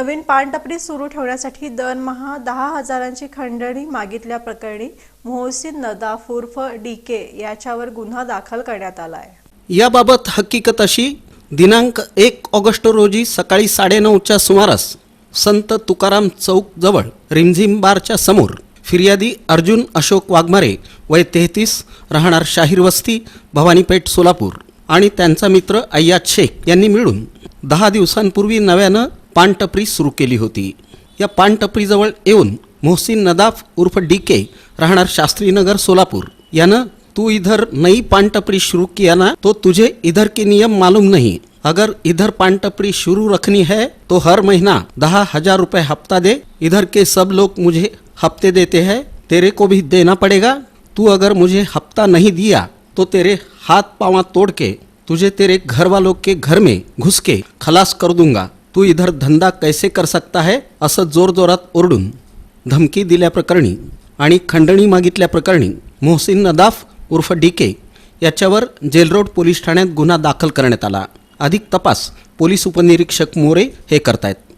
नवीन पानटपरी सुरू ठेवण्यासाठी दरमहा दहा हजारांची खंडणी मागितल्याप्रकरणी मोहसिन नदाफ उर्फ डी के याच्यावर गुन्हा दाखल करण्यात आला आहे याबाबत हकीकत अशी दिनांक एक ऑगस्ट रोजी सकाळी साडेनऊच्या सुमारास संत तुकाराम चौकजवळ रिमझिम बारच्या समोर फिर्यादी अर्जुन अशोक वाघमारे वय तेहतीस राहणार शाहीर वस्ती भवानीपेठ सोलापूर आणि त्यांचा मित्र अय्याद शेख यांनी मिळून दहा दिवसांपूर्वी नव्यानं पानटपरी सुरू केली होती. या पानटपरीजवळ येऊन मोहसिन नदाफ उर्फ़ डी के राहणार शास्त्रीनगर सोलापूर. यानं तू इधर नई पान टपरी शुरू किया ना तो तुझे इधर के नियम मालूम नहीं. अगर इधर पान टपरी शुरू रखनी है तो हर महीना दहा हज़ार रुपए हफ़्ता दे. इधर के सब लोग मुझे हफ़्ते देते हैं, तेरे को भी देना पड़ेगा. तू अगर मुझे हफ़्ता नहीं दिया तो तेरे हाथ पावा तोड़ के, तुझे तेरे घर वालों के घर में घुस के खलास कर दूँगा. तू इधर धंदा कैसे कर सकता है? असं जोरजोरात ओरडून धमकी दिल्याप्रकरणी आणि खंडणी मागितल्याप्रकरणी मोहसिन नदाफ उर्फ डी के याच्यावर जेलरोड पोलीस ठाण्यात गुन्हा दाखल करण्यात आला. अधिक तपास पोलीस उपनिरीक्षक मोरे हे करतायत.